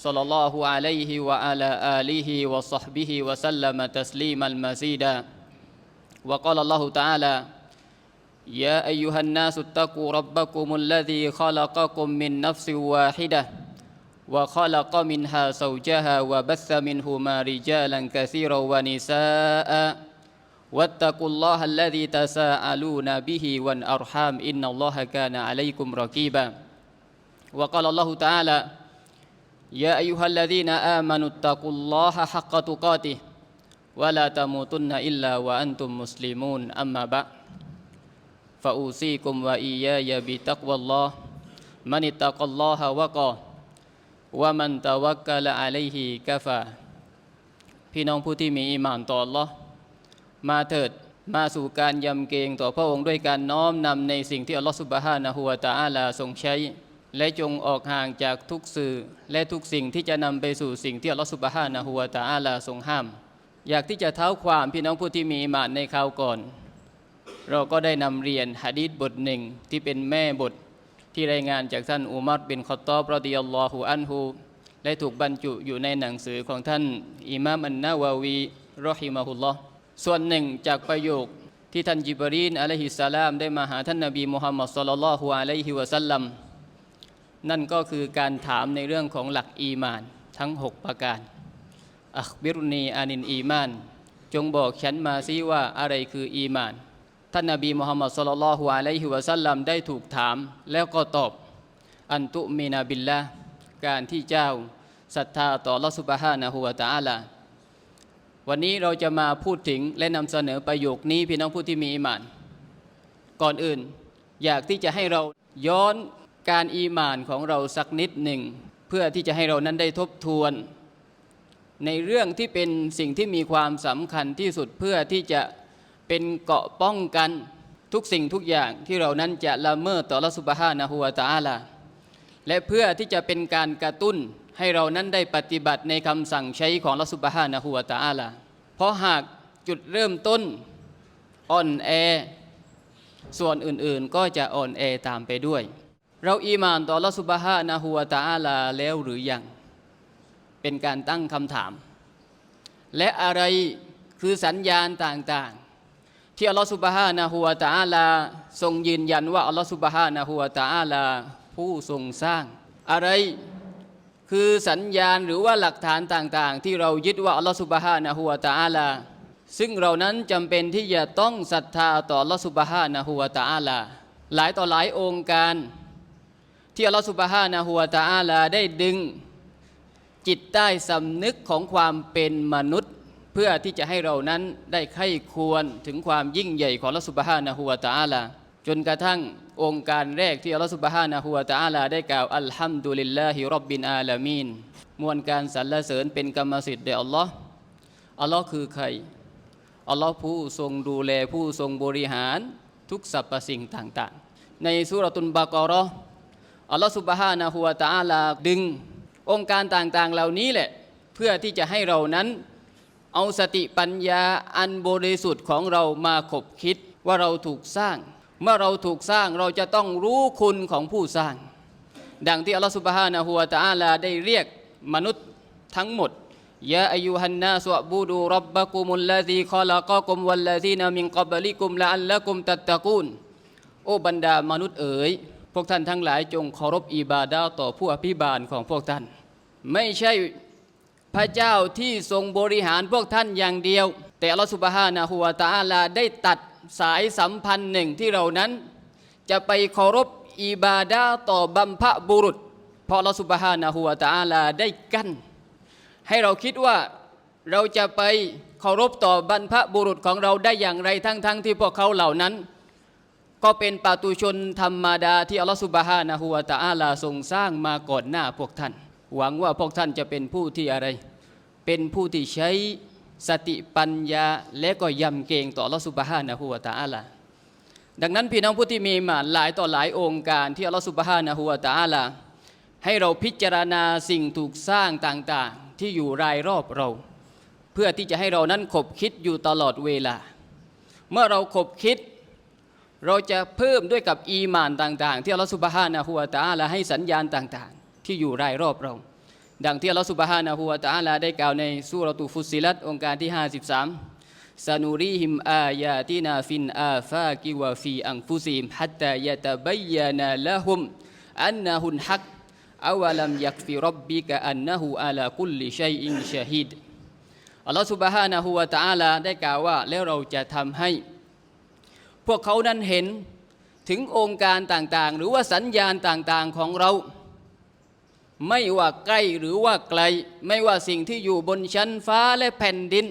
صلى الله عليه وعلى آله وصحبه وسلم تسليما مزيدا. وقال الله تعالى يا أيها الناس اتقوا ربكم الذي خلقكم من نفس واحدة وخلق منها زوجها وبث منهما رجالا كثيرا ونساء واتقوا الله الذي تساءلون به والأرحام إن الله كان عليكم رقيبا. وقال الله تعالى يا أيها الذين آمنوا اتقوا الله حق تقاته ولا تموتن إلا وأنتم مسلمون أما بعد فأوصيكم وإياي بتقوى الله من اتقى الله وقى ومن توكل عليه كفى พี่น้องผู้ที่มีอิหมานต่อ Allah มาเถิดมาสู่การยำเกรงต่อพระองค์ด้วยการน้อมนำในสิ่งที่อัลลอฮฺสุบฮานะฮูวะตะอาลาทรงใช้ และจงออกห่างจากทุกสื่อ และทุกสิ่งที่จะนำไปสู่สิ่งที่อัลลอฮฺสุบฮานะฮูวตะอาลาทรงห้าม อยากที่จะเท้าความพี่น้องผู้ที่มีมานในคราวก่อน เราก็ได้นำเรียนหะดีษบทหนึ่งที่เป็นแม่บทที่รายงานจากท่านอุมัรบินคอตตอบรอดิยัลลอฮุอันฮูและถูกบรรจุอยู่ในหนังสือของท่านอิมามอันนาวาวีรอฮิมะฮุลลอฮ์ส่วนหนึ่งจากประโยคที่ท่านจิบรีนอะลัยฮิสสลามได้มาหาท่านนบีมุฮัมมัดศ็อลลัลลอฮุอะลัยฮิวะสัลลัม นั่นก็คือการถามในเรื่องของหลักอีมาน ทั้ง 6 ประการ อัคบิรุนีอานินอีมาน จงบอกฉันมาซิว่าอะไรคืออีมาน ท่านนบีมุฮัมมัดสุลลัลฮุอะลัยฮิวะสัลลัมได้ถูกถามแล้วก็ตอบ อันตุมีนาบิลละการที่เจ้าศรัทธาต่อลอสุบฮานะฮูวะตะอาลาวันนี้เราจะมาพูดถึงและนำเสนอประโยคนี้พี่น้องผู้ที่มีอีมาน ก่อนอื่น อยากที่จะให้เราย้อน การอีหมานของเราสักนิดหนึ่ง เพื่อที่จะให้เรานั้นได้ทบทวน ในเรื่องที่เป็นสิ่งที่มีความสำคัญที่สุดเพื่อที่จะเป็นเกาะป้องกันทุกสิ่งทุกอย่างที่เรานั้นจะละเมิดต่อละสุบฮานะฮูวตอาลาและเพื่อที่จะเป็นการกระตุ้นให้เรานั้นได้ปฏิบัติในคำสั่งใช้ของละสุบฮานะฮูวตอาลาเพราะหากจุดเริ่มต้นอ่อนแอ ส่วนอื่นๆก็จะอ่อนแอตามไปด้วย เราอีหมานต่อละสุบฮานะฮูวะตะอาลาแล้วหรือยัง เป็นการตั้งคำถาม และอะไรคือสัญญาณต่างๆ ที่อัลลอฮฺสุบฮานะฮูวะตะอาลาทรงยืนยันว่าอัลลอฮฺสุบฮานะฮูวะตะอาลาผู้ทรงสร้าง อะไรคือสัญญาณหรือว่าหลักฐานต่างๆ ที่เรายึดว่าอัลลอฮฺสุบฮานะฮูวะตะอาลาซึ่งเรานั้นจำเป็นที่จะต้องศรัทธาต่ออัลลอฮฺสุบฮานะฮูวะตะอาลาหลายต่อหลายองค์การ ที่อัลลอฮฺสุบฮานะฮูวตะอาลาได้ดึงจิตใต้สำนึกของความเป็นมนุษย์ เพื่อที่จะให้เรานั้นได้ไข้ควรถึงความยิ่งใหญ่ของอัลลอฮฺสุบฮานะฮูวตะอาลาจนกระทั่งองค์การแรกที่อัลลอฮฺสุบฮานะฮูวตะอาลาได้กล่าวอัลฮัมดุลิลลาฮิรับบินอาลามีนมวลการสรรเสริญเป็นกรรมสิทธิ์แด่อัลลอฮ์อัลลอฮ์คือใครอัลลอฮ์ผู้ทรงดูแลผู้ทรงบริหารทุกสรรพสิ่งต่าง ๆ ในสุรตุนบากรอ อัลลอฮ์สุบฮานะฮูวะตะอาลาดึงองค์การต่างๆเหล่านี้แหละ เพื่อที่จะให้เรานั้น เอาสติปัญญาอันบริสุทธิ์ของเรามาขบคิดว่าเราถูกสร้าง เมื่อเราถูกสร้างเราจะต้องรู้คุณของผู้สร้าง ดังที่อัลลอฮฺสุบฮานะฮูวะตะอาลาได้เรียกมนุษย์ทั้งหมดยาอายุฮันนาสวบูดูรับบะกุมุลลาซีคอลักะกุมวัลลาซีนามินกับลิกุมละอัลละกุมตัตตะกูนโอ้บรรดามนุษย์เอ๋ย พวกท่านทั้งหลายจงเคารพอิบาดาต่อผู้อภิบาลของพวกท่าน ไม่ใช่พระเจ้าที่ทรงบริหารพวกท่านอย่างเดียว แต่อัลลอฮฺสุบฮานะฮูวตะอาลาได้ตัดสายสัมพันธ์หนึ่งที่เรานั้น จะไปเคารพอิบาดาต่อบัมพะบุรุษ เพราะอัลลอฮฺสุบฮานะฮูวตะอาลาได้กั้น ให้เราคิดว่าเราจะไปเคารพต่อบรรพบุรุษของเราได้อย่างไรทั้งๆทที่พวกเขาเหล่านั้น ก็เป็นปาตุชนธรรมดาที่อัลลอฮฺสุบฮานะฮูวะตะอาลาทรงสร้างมาก่อนหน้าพวกท่าน หวังว่าพวกท่านจะเป็นผู้ที่อะไร เป็นผู้ที่ใช้สติปัญญาและก็ยำเกรงต่ออัลลอฮฺสุบฮานะฮูวะตะอาลาดังนั้นพี่น้องผู้ที่มีมาหลายต่อหลายองค์การที่อัลลอฮฺสุบฮานะฮูวะตะอาลาให้เราพิจารณาสิ่งถูกสร้างต่างๆ ที่อยู่รายรอบเรา เพื่อที่จะให้เรานั้นขบคิดอยู่ตลอดเวลา เมื่อเราขบคิด เราจะเพิ่มด้วยกับอีมานต่าง ๆ ที่อัลลอฮฺสุบฮานะฮูวะตาลาให้สัญญาณต่างๆ ที่อยู่รายรอบเรา ดังที่อัลลอฮฺสุบฮานะฮูวะตาลาได้กล่าวในสุรตุฟุสิลัตองค์การที่ 53ซานูรีฮิมอายาตินาฟินอาฟากิวฟีอังฟุซิมฮัตตายะตะบัยยานาละฮุมอันนะฮุนฮักอาวะลัมยักฟิรับบิกะอันนะฮูอาลาคุลลิชัยอินชะฮิดอัลลอฮฺสุบฮานะฮูวะตาลาได้กล่าวว่าแล้วเราจะทำให้ วกเขานั้นเห็นถึงองค์การต่างๆ หรือว่าสัญญาณต่างๆของเรา ไม่ว่าใกล้หรือว่าไกล ไม่ว่าสิ่งที่อยู่บนชั้นฟ้าและแผ่นดิน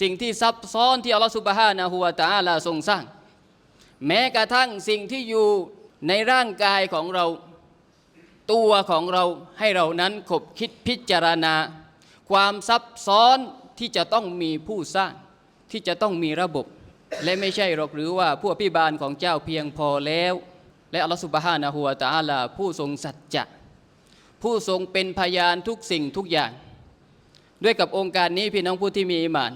สิ่งที่ซับซ้อนที่อัลลอฮฺสุบฮานะฮูวตาลาทรงสร้าง แม้กระทั่งสิ่งที่อยู่ในร่างกายของเรา ตัวของเราให้เรานั้นขบคิดพิจารณา ความซับซ้อนที่จะต้องมีผู้สร้าง ที่จะต้องมีระบบ และไม่ใช่หรอกหรือว่าผู้อภิบาลของเจ้าเพียงพอแล้ว และอัลลอฮฺสุบฮานะฮูวะตะอาลาผู้ทรงสัจจะผู้ทรงเป็นพยานทุกสิ่งทุกอย่าง ด้วยกับองค์การนี้พี่น้องผู้ที่มีอิมาน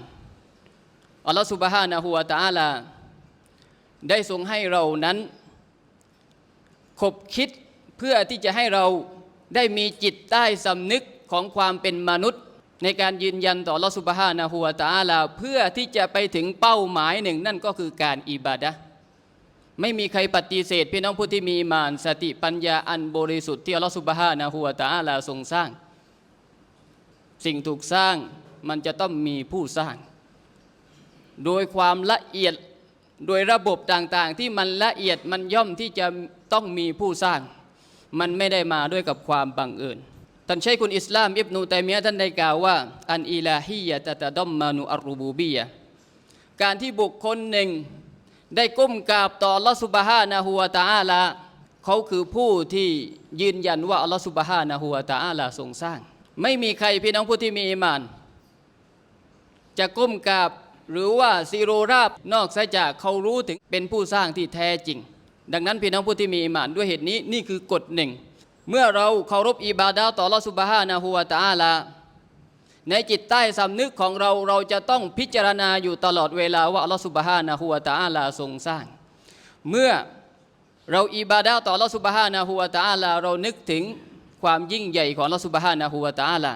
อัลลอฮฺสุบฮานะฮูวะตะอาลาได้ทรงให้เรานั้นคบคิดเพื่อที่จะให้เราได้มีจิตใต้สำนึกของความเป็นมนุษย์ ในการยืนยันต่อลอสุบฮานะฮูวตาลาเพื่อที่จะไปถึงเป้าหมายหนึ่ง นั่นก็คือการอิบาดะไม่มีใครปฏิเสธพี่น้องผู้ที่มีมานสติปัญญาอันบริสุทธิ์ที่อัลลอฮฺสุบฮานะฮูวตาลาทรงสร้าง สิ่งถูกสร้างมันจะต้องมีผู้สร้าง โดยความละเอียดโดยระบบต่างๆ ที่มันละเอียดมันย่อมที่จะต้องมีผู้สร้าง มันไม่ได้มาด้วยกับความบังเอิญ ท่านใช้คุณอิสลามอิบนูตัยมียะท่านได้กล่าวว่า อันอิลาฮียะตะตะดัมมานุอัรูบูบียะการที่บุคคลหนึ่ง ได้ก้มกราบต่ออัลลอฮฺสุบฮานะฮูวะตะอาลาเขาคือผู้ที่ยืนยันว่าอัลลอฮฺสุบฮานะฮูวะตะอาลาทรงสร้าง ไม่มีใครพี่น้องผู้ที่มีอิมาน จะก้มกราบหรือว่าซีโรราบนอกจากเขารู้ถึงเป็นผู้สร้างที่แท้จริง ดังนั้นพี่น้องผู้ที่มีอิมานด้วยเหตุนี้นี่คือกฎหนึ่ง เมื่อเราเคารพอิบาดาต่อลอสุบฮานะฮูวตาอาลา ในจิตใต้สำนึกของเราเราจะต้องพิจารณาอยู่ตลอดเวลาว่าลอสุบฮานะฮูวตาอาลาทรงสร้าง เมื่อเราอิบาดาต่อลอสุบฮานะฮูวตาอาลา เรานึกถึงความยิ่งใหญ่ของลอสุบฮานะฮูวตาอาลา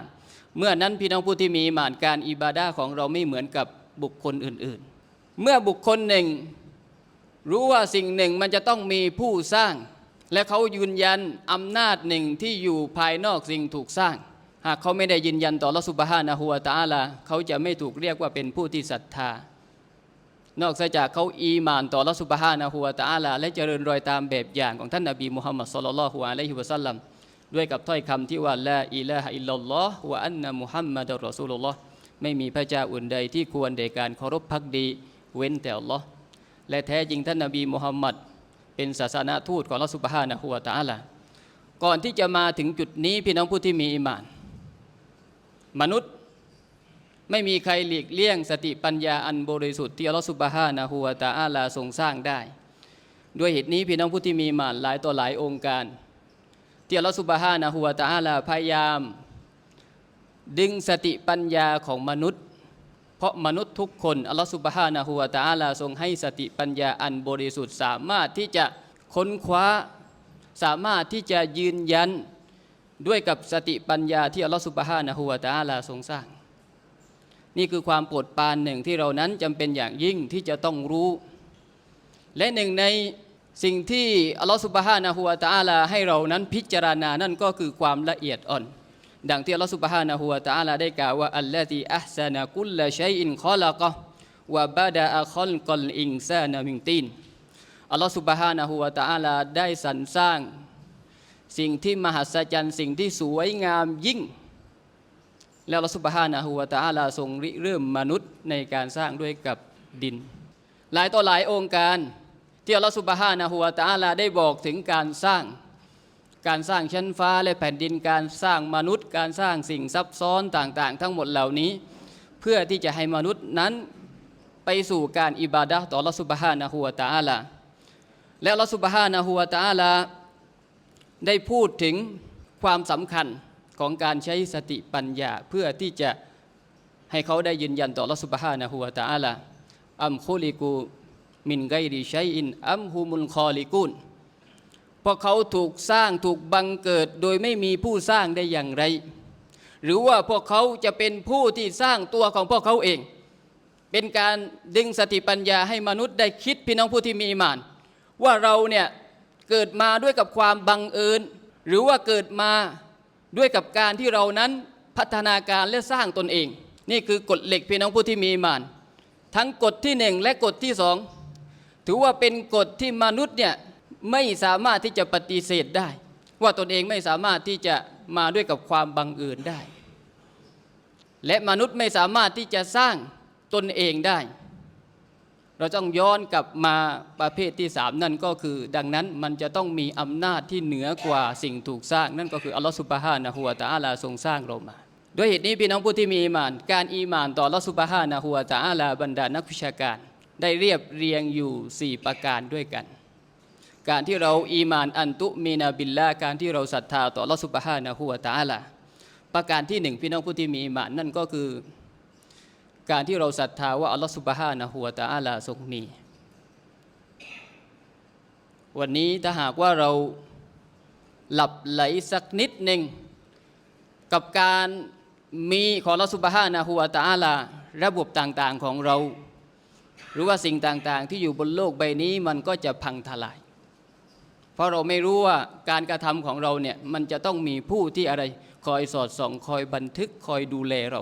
เมื่อนั้นพี่น้องผู้ที่มีอิมานการอิบาดาของเราไม่เหมือนกับบุคคลอื่น ๆ เมื่อบุคคลหนึ่ง รู้ว่าสิ่งหนึ่งมันจะต้องมีผู้สร้าง และเขายืนยันอำนาจหนึ่งที่อยู่ภายนอกสิ่งถูกสร้าง หากเขาไม่ได้ยืนยันต่อลอสุบฮานะฮูวตาอาลาเขาจะไม่ถูกเรียกว่าเป็นผู้ที่ศรัทธา นอกจากเขาอีมานต่อลอสุบฮานะฮูวตาอาลาและเจริญรอยตามแบบอย่างของท่านนบีมุฮัมมัดสุลลัลลอฮุอะลัยฮิวะสัลลัมด้วยกับถ้อยคำที่ว่าละอิลาฮะอิลลัลลอฮ์วะอันนะมุฮัมมัดรอซูลุลลอฮ์ไม่มีพระเจ้าอื่นใดที่ควรในการเคารพพักดี เว้นแต่อัลลอฮ์และแท้จริงท่านนบีมุฮัมมัด เป็นศาสนาทูตของลอสุบฮานะฮูวตะอาลาก่อนที่จะมาถึงจุดนี้พี่น้องผู้ที่มีอิมาน มนุษย์ไม่มีใครหลีกเลี่ยงสติปัญญาอันบริสุทธิ์ที่อัลลอฮ์สุบฮานะฮูวตะอาลาทรงสร้างได้ ด้วยเหตุนี้พี่น้องผู้ที่มีอิมานหลายต่อหลายองค์การ ที่อัลลอฮ์สุบฮานะฮูวตะอาลาพยายาม ดึงสติปัญญาของมนุษย์ เพราะมนุษย์ทุกคนอัลลอฮฺสุบฮานะฮูวาตาอาลาทรงให้สติปัญญาอันบริสุทธิ์สามารถที่จะค้นคว้า สามารถที่จะยืนยันด้วยกับสติปัญญาที่อัลลอฮฺสุบฮานะฮูวาตาอาลาทรงสร้าง นี่คือความโปรดปรานหนึ่งที่เรานั้นจำเป็นอย่างยิ่งที่จะต้องรู้ และหนึ่งในสิ่งที่อัลลอฮฺสุบฮานะฮูวาตาอาลาให้เรานั้นพิจารณานั่นก็คือความละเอียดอ่อน ดังที่อัลลอฮฺสุบฮานะฮูวะตะอาลาได้กล่าวว่าอัลลอฮีอัพซานะกุลละชัยอินคอลักะวะบาดาอัคอลกอลอิงซานะมิงตีนอัลลอฮฺสุบฮานะฮูวะตะอาลาได้สรรสร้าง สิ่งที่มหัศจรรย์สิ่งที่สวยงามยิ่ง แล้วอัลลอฮฺสุบฮานะฮูวะตะอาลาทรงริเริ่มมนุษย์ในการสร้างด้วยกับดิน หลายต่อหลายองค์การที่อัลลอฮฺสุบฮานะฮูวะตะอาลาได้บอกถึงการสร้าง การสร้างชั้นฟ้าและแผ่นดินการสร้างมนุษย์ การสร้างสิ่งซับซ้อนต่างๆ ทั้งหมดเหล่านี้ เพื่อที่จะให้มนุษย์นั้นไปสู่การอิบาดะต่อ Allah Subhanahu wa Ta'ala และ Allah Subhanahu wa Ta'ala ได้พูดถึงความสำคัญของการใช้สติปัญญาเพื่อที่จะให้เขาได้ยืนยันต่อ Allah Subhanahu wa Ta'ala อัมคุลิกูมินไกริชัยอินอัมฮุมุลคอลิกุน ราะเขาถูกสร้างถูกบังเกิดโดยไม่มีผู้สร้างได้อย่างไร หรือว่าพวกเขาจะเป็นผู้ที่สร้างตัวของพวกเขาเอง เป็นการดึงสติปัญญาให้มนุษย์ได้คิดพี่น้องผู้ที่มีอิมาน ว่าเราเนี่ยเกิดมาด้วยกับความบังเอิญ หรือว่าเกิดมาด้วยกับการที่เรานั้นพัฒนาการและสร้างตนเอง นี่คือกฎเหล็กพี่น้องผู้ที่มีอิมาน ทั้งกฎที่หนึ่งและกฎที่สองถือว่าเป็นกฎที่มนุษย์เนี่ย ไม่สามารถที่จะปฏิเสธได้ ว่าตนเองไม่สามารถที่จะมาด้วยกับความบังเอิญได้ และมนุษย์ไม่สามารถที่จะสร้างตนเองได้ เราต้องย้อนกลับมาประเภทที่สามนั่นก็คือ ดังนั้นมันจะต้องมีอำนาจที่เหนือกว่าสิ่งถูกสร้าง นั่นก็คืออัลลอฮฺสุบฮานะฮูวะตะอาลาทรงสร้างเรามาด้วยเหตุนี้พี่น้องผู้ที่มีอีมาน การอีมานต่ออัลลอฮฺสุบฮานะฮูวะตะอาลาบรรดานักวิชาการ ได้เรียบเรียงอยู่ 4 ประการด้วยกัน การที่เราอีมานอันตุมีนาบิลลาการที่เราศรัทธาต่อลอสุบฮานะฮูวะตอาลาประการที่หนึ่งพี่น้องผู้ที่มีอีมานนั่นก็คือ การที่เราศรัทธาว่าอัลลอฮฺสุบฮานะฮูวะตอาลาทรงมี วันนี้ถ้าหากว่าเราหลับไหลสักนิดหนึ่งกับการมีของลอสุบฮานะฮูวาตาอาลาระบบต่างๆของเรา หรือว่าสิ่งต่างๆ ที่อยู่บนโลกใบนี้มันก็จะพังทลาย เพราะเราไม่รู้ว่าการกระทำของเราเนี่ยมันจะต้องมีผู้ที่อะไรคอยสอดส่อง คอยบันทึกคอยดูแลเรา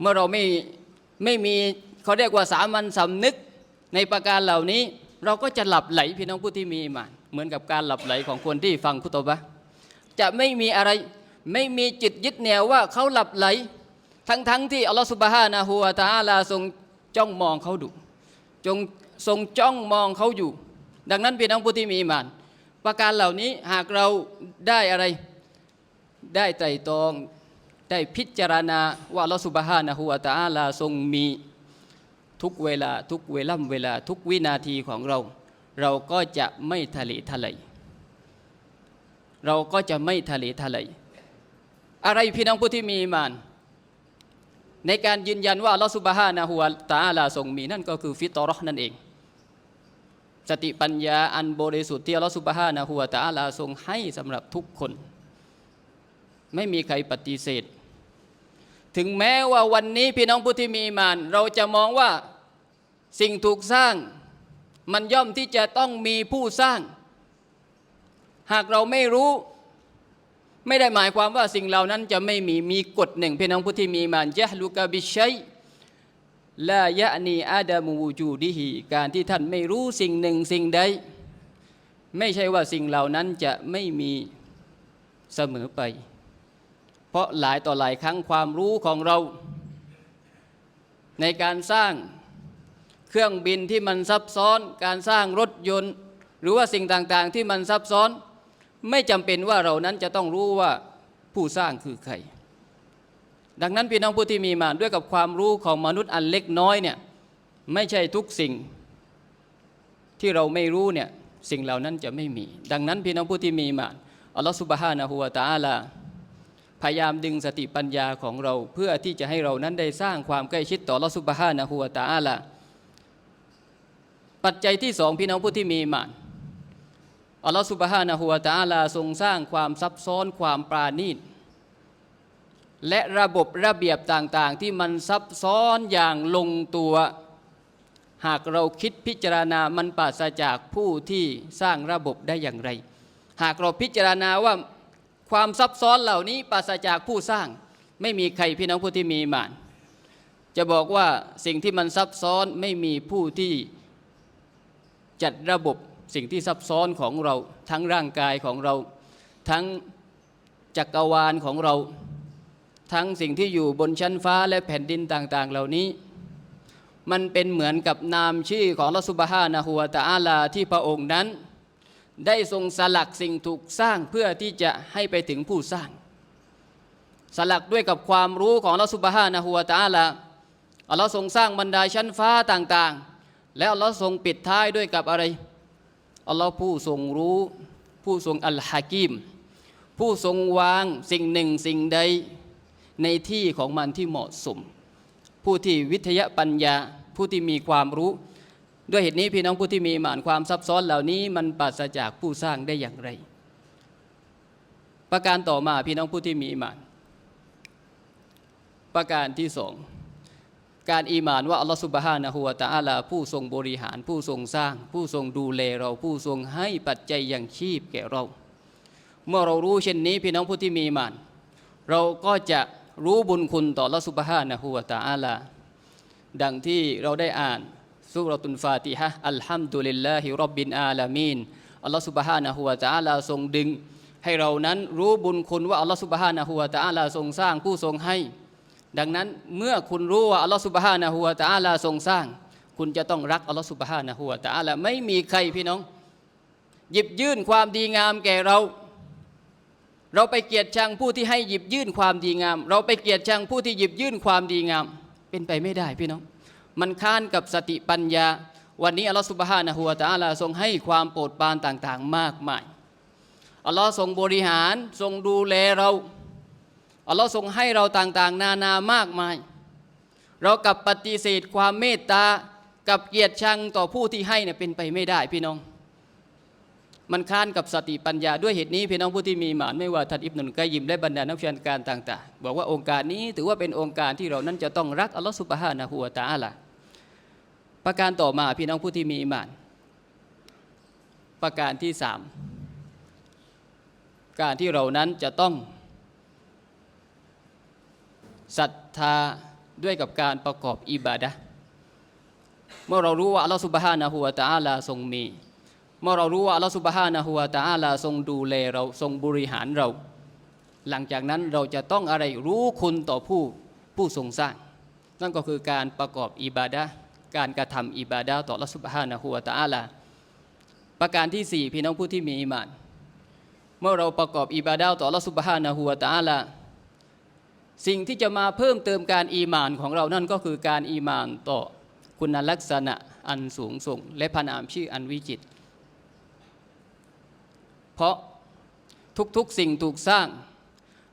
เมื่อเราไม่ไม่มีเขาเรียกว่าสามัญสำนึกในประการเหล่านี้ เราก็จะหลับไหลพี่น้องผู้ที่มีอิมาเหมือนกับการหลับไหลของคนที่ฟังคุตบะจะไม่มีอะไรไม่มีจิตยึดแนวว่าเขาหลับไหล ทั้งๆทที่อัลลอฮฺสุบฮานะฮูวะตาลาทรงจ้องมองเขาดูจงทรงจ้องมองเขาอยู่ ดังนั้นพี่น้องผู้ที่มีอิมาน ประการเหล่านี้หากเราได้อะไรได้ไตรตรองได้พิจารณาว่าลอสุบฮานะฮูวะตอาลาทรงมีทุกเวลาทุกเวล่ำเวลาทุกวินาทีของเรา เราก็จะไม่ทะเลทลายเราก็จะไม่ทะเลทลายอะไรพี่น้องผู้ที่มีมาน ในการยืนยันว่าลอสุบฮานะฮูวะตอาลาทรงมีนั่นก็คือฟิตรอห์นั่นเอง สติปัญญาอันบริสุทธิ์ที่อัลลอฮฺสุบฮานะฮูวะตะอาลาทรงให้สำหรับทุกคน ไม่มีใครปฏิเสธ ถึงแม้ว่าวันนี้พี่น้องผู้ที่มีมาน เราจะมองว่าสิ่งถูกสร้าง มันย่อมที่จะต้องมีผู้สร้าง หากเราไม่รู้ ไม่ได้หมายความว่าสิ่งเหล่านั้นจะไม่มีมีกฎหนึ่งพี่น้องผู้ที่มีอีมานยะลูกะบิชัย ลายะนีอาดามูจูดิฮีการที่ท่านไม่รู้สิ่งหนึ่งสิ่งใด ไม่ใช่ว่าสิ่งเหล่านั้นจะไม่มีเสมอไป เพราะหลายต่อหลายครั้งความรู้ของเรา ในการสร้างเครื่องบินที่มันซับซ้อน การสร้างรถยนต์ หรือว่าสิ่งต่างๆที่มันซับซ้อน ไม่จำเป็นว่าเรานั้นจะต้องรู้ว่าผู้สร้างคือใคร ดังนั้นพี่น้องผู้ที่มีมาด้วยกับความรู้ของมนุษย์อันเล็กน้อยเนี่ยไม่ใช่ทุกสิ่งที่เราไม่รู้เนี่ยสิ่งเหล่านั้นจะไม่มี ดังนั้นพี่น้องผู้ที่มีมาอัลลอฮฺสุบฮานะฮูวะตะอาลาพยายามดึงสติปัญญาของเราเพื่อที่จะให้เรานั้นได้สร้างความใกล้ชิดต่ออัลลอฮฺสุบฮานะฮูวะตะอาลาปัจจัยที่สองพี่น้องผู้ที่มีมานอัลลอฮฺสุบฮานะฮูวะตะอาลาทรงสร้างความซับซ้อนความปราณีต และระบบระเบียบต่างๆ ที่มันซับซ้อนอย่างลงตัว หากเราคิดพิจารณามันปราศจากผู้ที่สร้างระบบได้อย่างไร หากเราพิจารณาว่าความซับซ้อนเหล่านี้ปราศจากผู้สร้าง ไม่มีใครพี่น้องผู้ที่มีมาน จะบอกว่าสิ่งที่มันซับซ้อนไม่มีผู้ที่จัดระบบสิ่งที่ซับซ้อนของเรา ทั้งร่างกายของเรา ทั้งจักรวาลของเรา ทั้งสิ่งที่อยู่บนชั้นฟ้าและแผ่นดินต่าง ๆ เหล่านี้ มันเป็นเหมือนกับนามชื่อของลอสุบฮานะฮูวตะอาลาที่พระองค์นั้น ได้ทรงสลักสิ่งถูกสร้างเพื่อที่จะให้ไปถึงผู้สร้าง สลักด้วยกับความรู้ของอัลลอฮฺสุบฮานะฮูวตะอาลาอัลลอฮ์ทรงสร้างบรรดาชั้นฟ้าต่างๆ แล้วอัลลอฮ์ทรงปิดท้ายด้วยกับอะไรอัลลอฮ์ผู้ทรงรู้ ผู้ทรงอัลฮะกิมผู้ทรงวางสิ่งหนึ่งสิ่งใด ในที่ของมันที่เหมาะสม ผู้ที่วิทยาปัญญาผู้ที่มีความรู้ ด้วยเหตุนี้พี่น้องผู้ที่มีหมานความซับซ้อนเหล่านี้มันปราศจากผู้สร้างได้อย่างไร ประการต่อมาพี่น้องผู้ที่มีหมานประการที่สองการอีหมานว่าอัลลอฮฺสุบฮานะฮูวะตะอาลาผู้ทรงบริหารผู้ทรงสร้าง ผู้ทรงดูแลเราผู้ทรงให้ปัจจัยอย่างชีพแก่เรา เมื่อเรารู้เช่นนี้พี่น้องผู้ที่มีอีหมาน เราก็จะ รู้บุญคุณต่ออัลลอฮฺสุบฮานะฮูวะตะอาลา ดังที่เราได้อ่านสุรตุนฟาติฮะอัลฮัมดุลิลลาฮิรับบินอาลามีนอัลลอฮฺสุบฮานะฮูวะตะอาลาทรงดึง ให้เรานั้นรู้บุญคุณว่าอัลลอฮฺสุบฮานะฮูวะตะอาลาทรงสร้างผู้ทรงให้ ดังนั้นเมื่อคุณรู้ว่าอัลลอฮฺสุบฮานะฮูวะตะอาลาทรงสร้าง คุณจะต้องรักอัลลอฮฺสุบฮานะฮูวะตะอาลาไม่มีใครพี่น้อง หยิบยื่นความดีงามแก่เรา เราไปเกียรติชังผู้ที่ให้หยิบยื่นความดีงาม เราไปเกียรติชังผู้ที่หยิบยื่นความดีงาม เป็นไปไม่ได้พี่น้อง มันค้านกับสติปัญญา วันนี้อัลลอฮฺสุบฮานะฮูวะตะอาลาทรงให้ความโปรดปรานต่างๆ มากมายอัลลอฮ์ทรงบริหารทรงดูแลเราอัลลอฮ์ทรงให้เราต่างๆ นานามากมาย เรากับปฏิเสธความเมตตากับเกียรติชังต่อผู้ที่ให้เนี่ยเป็นไปไม่ได้พี่น้อง มันค้านกับสติปัญญาด้วยเหตุนี้พี่น้องผู้ที่มีหมานไม่ว่าทัดอิบนุนกะยิมและบรรดานักวิชาการต่าง ๆ บอกว่าองค์การนี้ถือว่าเป็นองค์การที่เรานั้นจะต้องรักอัลลอฮฺสุบฮานะฮูวะตะอาลาประการต่อมาพี่น้องผู้ที่มีอิมาน ประการที่สามการที่เรานั้นจะต้องศรัทธาด้วยกับการประกอบอิบาดะเมื่อเรารู้ว่าอัลลอฮฺสุบฮานะฮูวะตะอาลาทรงมี เมื่อเรารู้ว่าอัลลอฮฺสุบฮานะฮูวตะอาลาทรงดูแลเราทรงบริหารเรา หลังจากนั้นเราจะต้องอะไรรู้คุณต่อผู้ผู้ทรงสร้าง นั่นก็คือการประกอบอิบาดะห์การกระทำอิบาดะห์ต่ออัลลอฮฺสุบฮานะฮูวตะอาลาประการที่สี่พี่น้องผู้ที่มีอิมาน เมื่อเราประกอบอิบาดะห์ต่ออัลลอฮฺสุบฮานะฮูวตะอาลาสิ่งที่จะมาเพิ่มเติมการอีมานของเรานั่นก็คือการอีมานต่อคุณลักษณะอันสูงส่ง และพระนามชื่ออันวิจิตร เพราะทุกๆสิ่งถูกสร้าง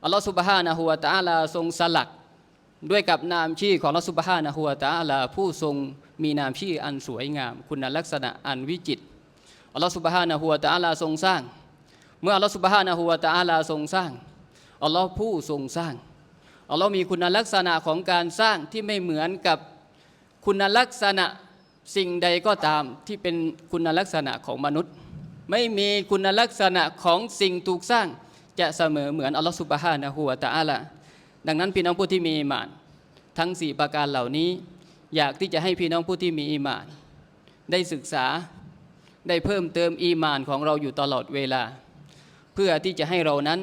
อัลลอฮฺสุบฮานะฮูวะตะอาลาทรงสลัก ด้วยกับนามชื่อของอัลลอฮฺสุบฮานะฮูวะตะอาลาผู้ทรงมีนามชื่ออันสวยงาม คุณลักษณะอันวิจิตรอัลลอฮฺสุบฮานะฮูวะตะอาลาทรงสร้าง เมื่ออัลลอฮฺสุบฮานะฮูวะตะอาลาทรงสร้างอัลลอฮ์ผู้ทรงสร้างอัลลอฮ์มีคุณลักษณะของการสร้างที่ไม่เหมือนกับคุณลักษณะสิ่งใดก็ตามที่เป็นคุณลักษณะของมนุษย์ ไม่มีคุณลักษณะของสิ่งถูกสร้าง จะเสมอเหมือนอัลลอฮ์สุบฮานะฮูวะตะอาลาดังนั้นพี่น้องผู้ที่มีอีหมาน ทั้งสี่ประการเหล่านี้ อยากที่จะให้พี่น้องผู้ที่มีอีหมาน ได้ศึกษาได้เพิ่มเติมอีมานของเราอยู่ตลอดเวลา เพื่อที่จะให้เรานั้น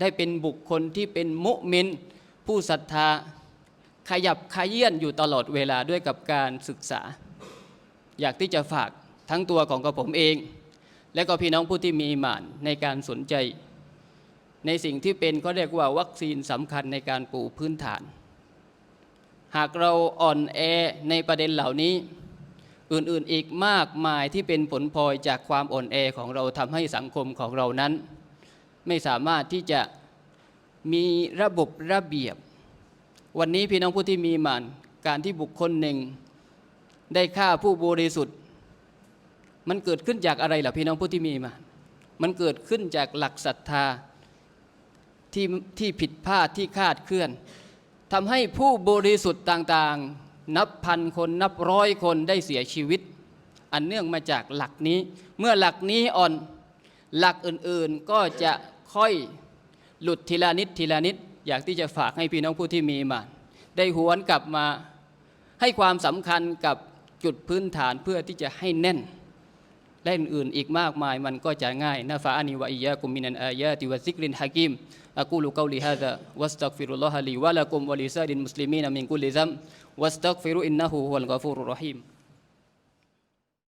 ได้เป็นบุคคลที่เป็นมุมิน ผู้ศรัทธาขยับขยื่นอยู่ตลอดเวลาด้วยกับการศึกษา อยากที่จะฝากทั้งตัวของกระผมเอง และก็พี่น้องผู้ที่มีหมานในการสนใจ ในสิ่งที่เป็นเขาเรียกว่าวัคซีนสำคัญในการปูพื้นฐาน หากเราอ่อนแอในประเด็นเหล่านี้ อื่นๆอีกมากมายที่เป็นผลพลอยจากความอ่อนแอของเราทำให้สังคมของเรานั้น ไม่สามารถที่จะมีระบบระเบียบ วันนี้พี่น้องผู้ที่มีหมานการที่บุคคลหนึ่ง ได้ฆ่าผู้บริสุทธิ์ มันเกิดขึ้นจากอะไรล่ะพี่น้องผู้ที่มีมา มันเกิดขึ้นจากหลักศรัทธาที่ที่ผิดพลาดที่คาดเคลื่อนทำให้ผู้บริสุทธิ์ต่างๆ นับพันคนนับร้อยคนได้เสียชีวิต อันเนื่องมาจากหลักนี้ เมื่อหลักนี้อ่อนหลักอื่นๆก็จะค่อยหลุดทีละนิดทีละนิด อยากที่จะฝากให้พี่น้องผู้ที่มีมาได้หวนกลับมาให้ความสำคัญกับจุดพื้นฐานเพื่อที่จะให้แน่น และอื่นๆอีกมากมายมันก็จะง่ายนะฟะอานีวะอียะกุมมินันอายะติวะซิกรินฮะกิมอะกูลุกอลิฮะซะวัสตักฟิรุลลอฮะลีวะละกุมวะลิซาดินมุสลิมีนมินกุลิซัมวัสตักฟิรุอินนะฮูฮุวัลกอฟูรุรรหีม